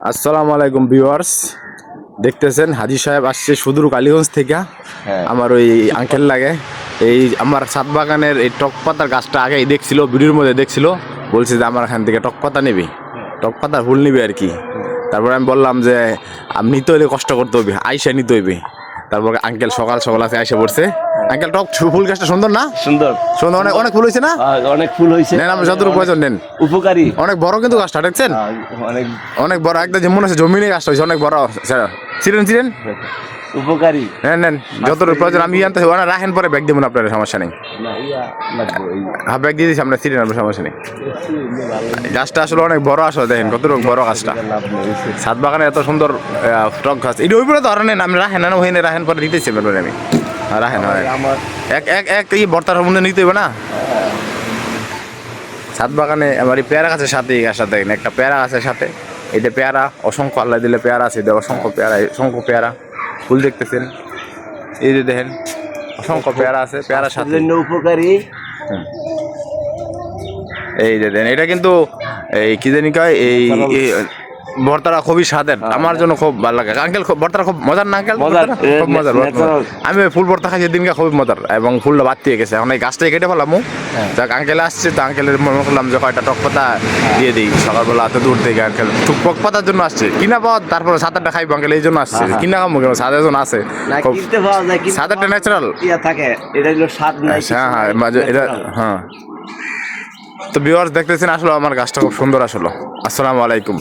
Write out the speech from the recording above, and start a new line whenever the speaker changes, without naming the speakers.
আসসালামু আলাইকুম ভিউয়ার্স। দেখতেছেন হাজি সাহেব আসছে সুদূর কালীগঞ্জ থেকে।
হ্যাঁ।
আমার ওই আঙ্কেল লাগে। এই আমার সাত বাগানের এই টক পাতার গাছটা আগেই দেখছিল ভিডিওর মধ্যে দেখছিল। বলছে যে আমার এখান থেকে টক পাতা নেবে। টক পাতা ফুল নিবে আর কি। তারপরে আমি বললাম যে আমি নিতে হইলে কষ্ট করতে হবে আইসা নিতে হইবে। তারপর আঙ্কেল সকাল সকাল আছে এসে পড়ছে। আঙ্কেল টক ফুল গাছটা সুন্দর না?
সুন্দর।
সুন্দর অনেক অনেক ফুল হয়েছে না?
অনেক ফুল হয়েছে।
নেন আপনি যতটুকু প্রয়োজন নেন।
উপকারী।
অনেক বড় কিন্তু গাছটা দেখছেন?
অনেক
অনেক বড় একদম যেমন আছে জমিনে গাছটা হয়েছে অনেক বড় ছিলেন ছিলেন?
উপকারী।
নেন নেন যতটুকু প্রয়োজন আমি জানতে ওনা রাখেন পরে ব্যাগ দেবেন আপনার সমস্যা নেই। হ্যাঁ ব্যাগ দিয়ে দিচ্ছি আপনার ছিলেন আপনার সমস্যা নেই। গাছটা আসলে অনেক বড় আসলে দেখেন কতটুকু বড় গাছটা। সাত বাগানে এত সুন্দর টক গাছ। এটা ওই পরে তো আর নেন আমি রাখেন না ওখানে রাখেন পরে দিতেছি আপনার আমি। হ্যাঁ রাখেন হয় এক এক এক এই বর্তার মধ্যে নিতে হবে না? সাত বাগানে আমার এই পেয়ারা গাছের সাথে এই গাছটা দেখেন একটা পেয়ারা গাছের সাথে। এটা পেয়ারা অসংখ্য আল্লাহ দিলে পেয়ারা আছে এটা অসংখ্য পেয়ারা অসংখ্য পেয়ারা। ফুল দেখতেছেন? এই যে দেখেন অসংখ্য পেয়ারা আছে পেয়ারা সাথে।
উপকারী।
এই যে দেন এটা কিন্তু এই কি জানি কয় এই এই ভর্তাটা খুবই স্বাদের। আমার জন্য খুব ভালো লাগে। আঙ্কেল ভর্তাটা খুব মজার না আঙ্কেল? খুব মজার আমি ফুল ভর্তা খাই দিনকে খুবই মজার এবং ফুলটা বাড়তি হয়ে গেছে। এখন এই গাছটাই কেটে ফেলাম। যাক আঙ্কেল আসছে তো আঙ্কেলের মনে করলাম যে কয়টা টক পাতা দিয়ে দিই। সকালবেলা এত দূর থেকে আঙ্কেল টক পাতার জন্য আসছে। কিনা পাওয়া তারপরে সাত আটটা খাইবো আঙ্কেল এই জন্য আসছে। কিনা খাব কেন? সাত জন আছে। সাত আটটা ন্যাচারাল
থাকে এটা হলো স্বাদ
হ্যাঁ হ্যাঁ মাঝে এটা হ্যাঁ। তো ভিউয়ার্স দেখতেছেন আসলে আমার গাছটা খুব সুন্দর আসলো। আসসালামু আলাইকুম।